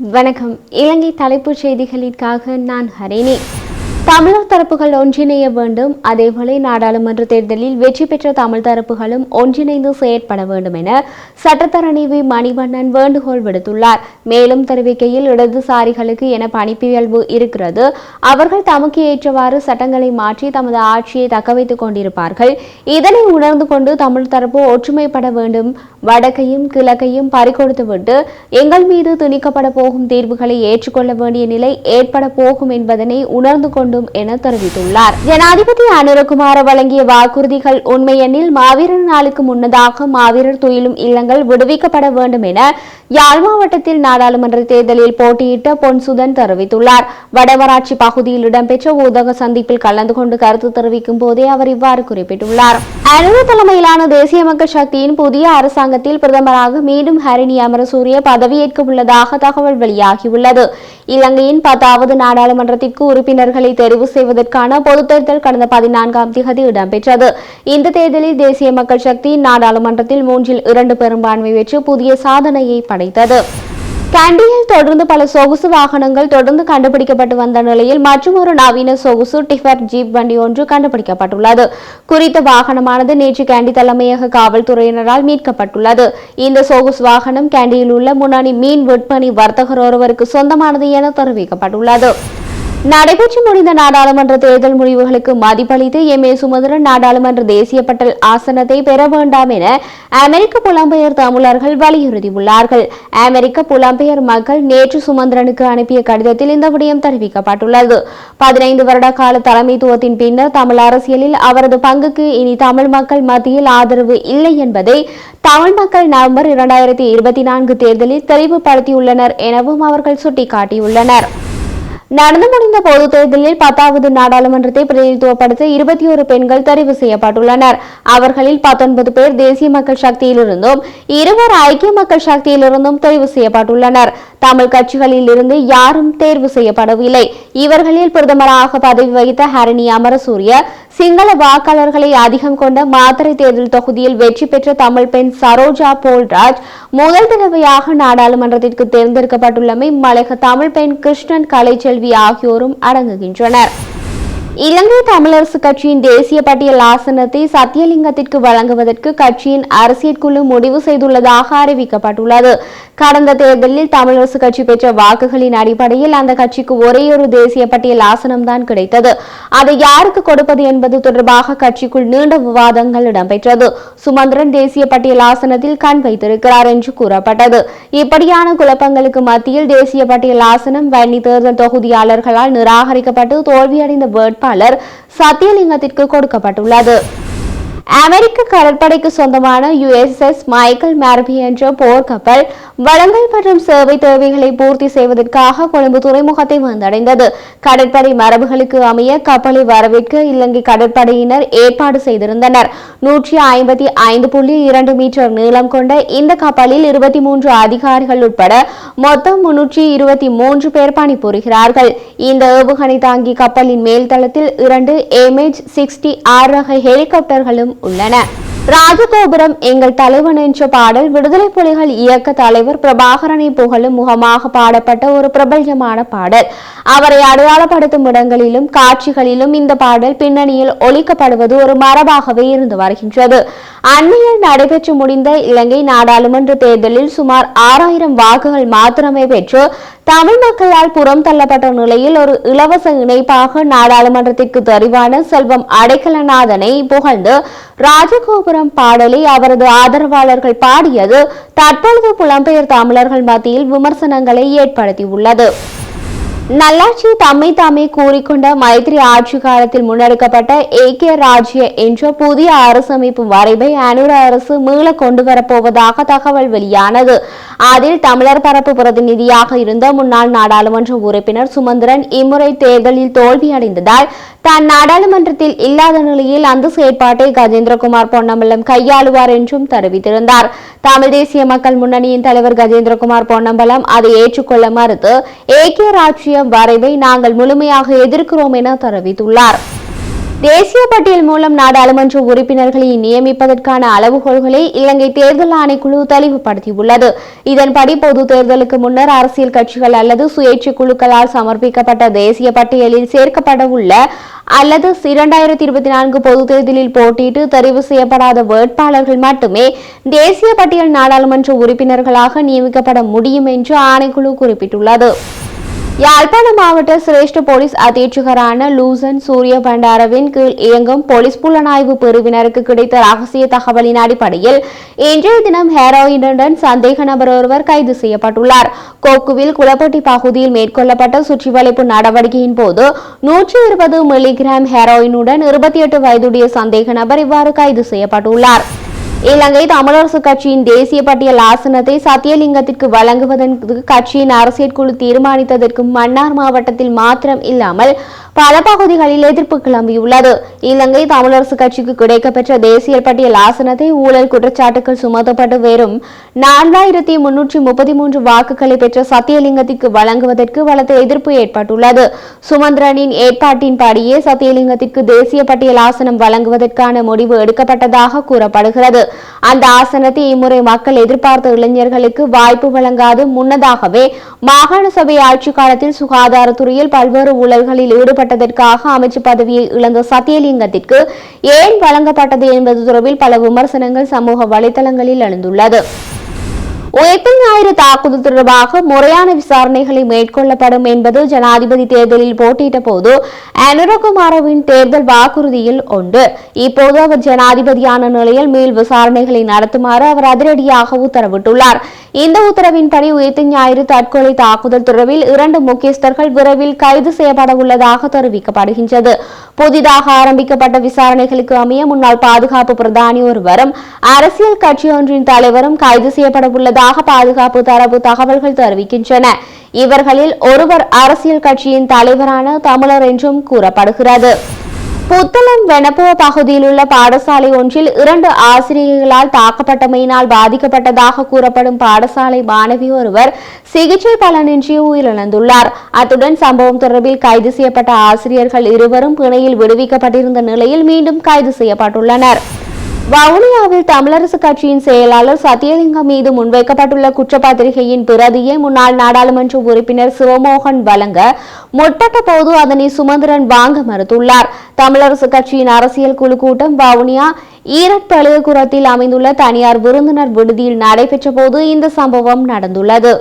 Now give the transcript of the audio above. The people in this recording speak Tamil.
வணக்கம். இலங்கை தலைப்புச் செய்திகளிற்காக நான் ஹரிணி தமிழர் தரப்புகள் ஒன்றிணைய வேண்டும். அதேபோல நாடாளுமன்ற தேர்தலில் வெற்றி பெற்ற தமிழ் தரப்புகளும் ஒன்றிணைந்து செயற்பட வேண்டும் என சட்டத்தரணி வி மணிவண்ணன் வேண்டுகோள் விடுத்துள்ளார். மேலும் தெரிவிக்கையில் இடதுசாரிகளுக்கு என பணிப்பியல்பு இருக்கிறது. அவர்கள் தமக்கு ஏற்றவாறு சட்டங்களை மாற்றி தமது ஆட்சியை தக்கவைத்துக் கொண்டிருப்பார்கள். இதனை உணர்ந்து கொண்டு தமிழ் தரப்பு ஒற்றுமைப்பட வேண்டும். வடக்கையும் கிழக்கையும் பறிகொடுத்துவிட்டு எங்கள் மீது திணிக்கப்பட போகும் தீர்வுகளை ஏற்றுக்கொள்ள வேண்டிய நிலை ஏற்பட போகும் என்பதனை உணர்ந்து கொண்டு வேண்டும் என தெரிவித்துள்ளார். ஜனாதிபதி அனுரகுமார வழங்கிய வாக்குறுதிகள் உண்மையெனில் மாவீரர் நாளுக்கு முன்னதாக மாவீரர் துயிலும் இல்லங்கள் விடுவிக்கப்பட வேண்டும் என யாழ் மாவட்டத்தில் நாடாளுமன்ற தேர்தலில் போட்டியிட்ட பொன்சுதன் தெரிவித்துள்ளார். வடவராட்சி பகுதியில் இடம்பெற்ற ஊடக சந்திப்பில் கலந்து கொண்டு கருத்து தெரிவிக்கும் போதே அவர் இவ்வாறு குறிப்பிட்டுள்ளார். அனுரு தலைமையிலான தேசிய மக்கள் சக்தியின் புதிய அரசாங்கத்தில் பிரதமராக மீண்டும் ஹரிணி அமரசூரிய பதவியேற்க உள்ளதாக தகவல் வெளியாகியுள்ளது. இலங்கையின் பத்தாவது நாடாளுமன்றத்திற்கு உறுப்பினர்களை தெரிவு செய்வதற்கான பொதுத் தேர்தல் கடந்த பதினான்காம் திகதி இடம்பெற்றது. இந்த தேர்தலில் தேசிய மக்கள் சக்தி நாடாளுமன்றத்தில் மூன்றில் இரண்டு பெரும்பான்மை பெற்று புதிய சாதனையை படைத்தது. கண்டியில் தொடர்ந்து பல சொகுசு வாகனங்கள் தொடர்ந்து கண்டுபிடிக்கப்பட்டு வந்த நிலையில் மற்றொரு நவீன சொகுசு டிஃபர் ஜீப் வண்டி ஒன்று கண்டுபிடிக்கப்பட்டுள்ளது. குறித்த வாகனமானது நேற்று கேண்டி தலைமையக காவல்துறையினரால் மீட்கப்பட்டுள்ளது. இந்த சொகுசு வாகனம் கேண்டியில் உள்ள முன்னணி மீன் விற்பனை வர்த்தகர் ஒருவருக்கு சொந்தமானது என தெரிவிக்கப்பட்டுள்ளது. நடைபெற்று முடிந்த நாடாளுமன்ற தேர்தல் முடிவுகளுக்கு மதிப்பளித்து எம் ஏ சுமந்திரன் நாடாளுமன்ற தேசிய பட்டல் ஆசனத்தை பெற வேண்டாம் என அமெரிக்க புலம்பெயர் தமிழர்கள் வலியுறுத்தியுள்ளார்கள். அமெரிக்க புலம்பெயர் மக்கள் நேற்று சுமந்திரனுக்கு அனுப்பிய கடிதத்தில் இந்த விடயம் தெரிவிக்கப்பட்டுள்ளது. பதினைந்து வருட கால தலைமைத்துவத்தின் பின்னர் தமிழ் அரசியலில் அவரது பங்குக்கு இனி தமிழ் மக்கள் மத்தியில் ஆதரவு இல்லை என்பதை தமிழ் மக்கள் நவம்பர் இரண்டாயிரத்தி இருபத்தி நான்கு தேர்தலில் தெளிவுபடுத்தியுள்ளனர் எனவும் அவர்கள் சுட்டிக்காட்டியுள்ளனர். நடந்து முடிந்த பொது தேர்தலில் பத்தாவது நாடாளுமன்றத்தை பிரதிநிதித்துவப்படுத்த இருபத்தி ஒரு பெண்கள் தெரிவு செய்யப்பட்டுள்ளனர். அவர்களில் பத்தொன்பது பேர் தேசிய மக்கள் சக்தியிலிருந்தும் இருவர் ஐக்கிய மக்கள் சக்தியிலிருந்தும் தெரிவு செய்யப்பட்டுள்ளனர். தமிழ் கட்சிகளில் இருந்து யாரும் தேர்வு செய்யப்படவில்லை. இவர்களில் பிரதமராக பதவி வகித்த ஹரணி அமரசூரிய சிங்கள வாக்காளர்களை அதிகம் கொண்ட மாத்திரை தேர்தல் தொகுதியில் வெற்றி பெற்ற தமிழ் பெண் சரோஜா போல்ராஜ் முதல் தடவையாக நாடாளுமன்றத்திற்கு தேர்ந்தெடுக்கப்பட்டுள்ளமை மலைக தமிழ் பெண் கிருஷ்ணன் கலைச்செல்வி ஆகியோரும் அடங்குகின்றனர். இலங்கை தமிழரசு கட்சியின் தேசிய பட்டியல் ஆசனத்தை சத்தியலிங்கத்திற்கு வழங்குவதற்கு கட்சியின் அரசியல் குழு முடிவு செய்துள்ளதாக அறிவிக்கப்பட்டுள்ளது. கடந்த தேர்தலில் தமிழரசு கட்சி பெற்ற வாக்குகளின் அடிப்படையில் அந்த கட்சிக்கு ஒரே ஒரு தேசிய பட்டியல் ஆசனம்தான் கிடைத்தது. அதை யாருக்கு கொடுப்பது என்பது தொடர்பாக கட்சிக்குள் நீண்ட விவாதங்கள் இடம்பெற்றது. சுமந்திரன் தேசிய பட்டியல் ஆசனத்தில் கண் வைத்திருக்கிறார் என்று கூறப்பட்டது. இப்படியான குழப்பங்களுக்கு மத்தியில் தேசிய பட்டியல் ஆசனம் வன்னி தேர்தல் தொகுதியாளர்களால் நிராகரிக்கப்பட்டு தோல்வியடைந்த வேட்பாளர் சத்தியலிங்கத்திற்கு கொடுக்கப்பட்டுள்ளது. அமெரிக்க கடற்படைக்கு சொந்தமான யுஎஸ்எஸ் மைக்கேல் மேர்பி என்ற போர்க்கப்பல் வளங்கள் மற்றும் சேவை தேவைகளை பூர்த்தி செய்வதற்காக கொழும்பு துறைமுகத்தை வந்தடைந்தது. கடற்படை மரபுகளுக்கு அமைய கப்பலை வரவேற்க இலங்கை கடற்படையினர் ஏற்பாடு செய்திருந்தனர். நூற்றி ஐம்பத்தி ஐந்து புள்ளி இரண்டு மீட்டர் நீளம் கொண்ட இந்த கப்பலில் இருபத்தி மூன்று அதிகாரிகள் உட்பட மொத்தம் முன்னூற்றி இருபத்தி மூன்று பேர் பணிபுரிகிறார்கள். இந்த ஏவுகணை தாங்கி கப்பலின் மேல்தளத்தில் இரண்டு எம்ஹெச் சிக்ஸ்டி ஆறு ரக ஹெலிகாப்டர்களும் உள்ளன. ராஜகோபுரம் எங்கள் தலைவன் என்ற பாடல் விடுதலை புலிகள் இயக்க தலைவர் பிரபாகரனை புகழும் முகமாக பாடப்பட்ட ஒரு பிரபல்யமான பாடல். அவரை அடையாளப்படுத்தும் இடங்களிலும் காட்சிகளிலும் இந்த பாடல் பின்னணியில் ஒழிக்கப்படுவது ஒரு மரபாகவே இருந்து வருகின்றது. அண்மையில் நடைபெற்று முடிந்த இலங்கை நாடாளுமன்ற தேர்தலில் சுமார் ஆறாயிரம் வாக்குகள் மாத்திரமே பெற்று தமிழ் மக்களால் புறம் தள்ளப்பட்ட நிலையில் ஒரு இலவச இணைப்பாக நாடாளுமன்றத்திற்கு தெரிவான செல்வம் அடைக்கலநாதனை புகழ்ந்து ராஜகோபுரம் பாடலை அவரது ஆதரவாளர்கள் பாடியது தற்பொழுது புலம்பெயர் தமிழர்கள் மத்தியில் விமர்சனங்களை ஏற்படுத்தியுள்ளது. நல்லாட்சி தம்மை தாமே கூறிக்கொண்ட மைத்திரி ஆட்சி காலத்தில் முன்னெடுக்கப்பட்ட ஏகே ராஜ்ய என்ற புதிய அரசமைப்பு வரைவை அனுர அரசு மீள கொண்டு வரப்போவதாக தகவல் வெளியானது. அதில் தமிழர் பரப்பு பிரதிநிதியாக இருந்த முன்னாள் நாடாளுமன்ற உறுப்பினர் சுமந்திரன் இம்முறை தேர்தலில் தோல்வியடைந்ததால் தான் நாடாளுமன்றத்தில் இல்லாத நிலையில் அந்த செயற்பாட்டை கஜேந்திரகுமார் பொன்னம்பலம் கையாளுவார் என்றும் தெரிவித்திருந்தார். தமிழ் தேசிய மக்கள் முன்னணியின் தலைவர் கஜேந்திரகுமார் பொன்னம்பலம் அதை ஏற்றுக்கொள்ள மறுத்து ஏகே ராஜ்யம் வரைவை நாங்கள் முழுமையாக எதிர்க்கிறோம் என தெரிவித்துள்ளார். தேசிய பட்டியல் மூலம் நாடாளுமன்ற உறுப்பினர்களை நியமிப்பதற்கான அளவுகோல்களை இலங்கை தேர்தல் ஆணைக்குழு தெளிவுபடுத்தியுள்ளது. இதன்படி பொது தேர்தலுக்கு முன்னர் அரசியல் கட்சிகள் அல்லது சுயேட்சை குழுக்களால் சமர்ப்பிக்கப்பட்ட தேசிய பட்டியலில் சேர்க்கப்பட உள்ள அல்லது இரண்டாயிரத்தி இருபத்தி நான்கு பொது தேர்தலில் போட்டியிட்டு தெரிவு செய்யப்படாத வேட்பாளர்கள் மட்டுமே தேசிய பட்டியல் நாடாளுமன்ற உறுப்பினர்களாக நியமிக்கப்பட முடியும் என்று ஆணைக்குழு குறிப்பிட்டுள்ளது. யாழ்ப்பாண மாவட்ட சிரேஷ்ட போலீஸ் அத்தீட்சகரான லூசன் சூரிய பண்டாரவின் கீழ் இயங்கும் போலீஸ் புலனாய்வு பிரிவினருக்கு கிடைத்த ரகசிய தகவலின் அடிப்படையில் இன்றைய தினம் ஹெரோயினுடன் சந்தேக நபர் ஒருவர் கைது செய்யப்பட்டுள்ளார். கோக்குவில் குளப்பட்டி பகுதியில் மேற்கொள்ளப்பட்ட சுற்றிவளைப்பு நடவடிக்கையின் போது நூற்றி இருபது மில்லிகிராம் ஹெரோயினுடன் இருபத்தி எட்டு வயதுடைய சந்தேக நபர் இவ்வாறு கைது செய்யப்பட்டுள்ளார். இலங்கை தமிழரசு கட்சியின் தேசிய பட்டியல் ஆசனத்தை சத்தியலிங்கத்திற்கு வழங்குவதற்கு கட்சியின் அரசியல் குழு தீர்மானித்ததற்கு மன்னார் மாவட்டத்தில் மாத்திரம் இல்லாமல் பல பகுதிகளில் எதிர்ப்பு கிளம்பியுள்ளது. இலங்கை தமிழரசு கட்சிக்கு கிடைக்கப்பெற்ற தேசிய பட்டியல் ஆசனத்தை ஊழல் குற்றச்சாட்டுகள் சுமத்தப்பட்டு வெறும் நான்காயிரத்தி முன்னூற்றி முப்பத்தி மூன்று வாக்குகளை பெற்ற சத்தியலிங்கத்திற்கு வழங்குவதற்கு பலத்த எதிர்ப்பு ஏற்பட்டுள்ளது. சுமந்திரனின் ஏற்பாட்டின்படியே சத்தியலிங்கத்திற்கு தேசிய பட்டியல் ஆசனம் வழங்குவதற்கான முடிவு எடுக்கப்பட்டதாக கூறப்படுகிறது. அந்த ஆசனத்தை இம்முறை மக்கள் எதிர்பார்த்த இளைஞர்களுக்கு வாய்ப்பு வழங்காது முன்னதாகவே மாகாண சபை ஆட்சி காலத்தில் சுகாதாரத்துறையில் பல்வேறு ஊழல்களில் ஈடுபட்டதற்காக அமைச்சு பதவியை இழந்த சத்தியலிங்கத்திற்கு ஏன் வழங்கப்பட்டது என்பது தொடர்பில் பல விமர்சனங்கள் சமூக வலைதளங்களில் எழுந்துள்ளது. உயிர்த்த ஞாயிறு தாக்குதல் தொடர்பாக முறையான விசாரணைகளை மேற்கொள்ளப்படும் என்பது ஜனாதிபதி தேர்தலில் போட்டியிட்ட போது அனுரகுமாரவின் தேர்தல் வாக்குறுதியில் ஒன்று இப்போது அவர் ஜனாதிபதியான நிலையில் மேல் விசாரணைகளை நடத்துமாறு அவர் அதிரடியாக உத்தரவிட்டுள்ளார். இந்த உத்தரவின்படி உயிர்த்து ஞாயிறு தற்கொலை தாக்குதல் தொடர்பில் இரண்டு முக்கியஸ்தர்கள் விரைவில் கைது செய்யப்பட உள்ளதாக தெரிவிக்கப்படுகின்றது. புதிதாக ஆரம்பிக்கப்பட்ட விசாரணைகளுக்கு அமைய முன்னாள் பாதுகாப்பு பிரதானி ஒருவரும் அரசியல் கட்சி ஒன்றின் தலைவரும் கைது செய்யப்பட உள்ளதாக பாதுகாப்பு தரப்பு தகவல்கள் தெரிவிக்கின்றன. இவர்களில் ஒருவர் அரசியல் கட்சியின் தலைவரான தமிழர் என்றும் கூறப்படுகிறது. புத்தளம் வெனப்புவ பகுதியில் உள்ள பாடசாலை ஒன்றில் இரண்டு ஆசிரியர்களால் தாக்கப்பட்டமையினால் பாதிக்கப்பட்டதாக கூறப்படும் பாடசாலை மாணவி ஒருவர் சிகிச்சை பலனின்றி உயிரிழந்துள்ளார். அத்துடன் சம்பவம் தொடர்பில் கைது செய்யப்பட்ட ஆசிரியர்கள் இருவரும் பிணையில் விடுவிக்கப்பட்டிருந்த நிலையில் மீண்டும் கைது செய்யப்பட்டுள்ளனர். வவுனியாவில் தமிழரசு கட்சியின் செயலாளர் சத்தியலிங்கம் மீது முன்வைக்கப்பட்டுள்ள குற்றப்பத்திரிகையின் பிரதியை முன்னாள் நாடாளுமன்ற உறுப்பினர் சிவமோகன் வழங்க முற்பட்ட போது அதனை சுமந்திரன் வாங்க மறுத்துள்ளார். தமிழரசு கட்சியின் அரசியல் குழு கூட்டம் வவுனியா ஈரட் பழுகுரத்தில் அமைந்துள்ள தனியார் விருந்தினர் விடுதியில் நடைபெற்ற போது இந்த சம்பவம் நடந்துள்ளது.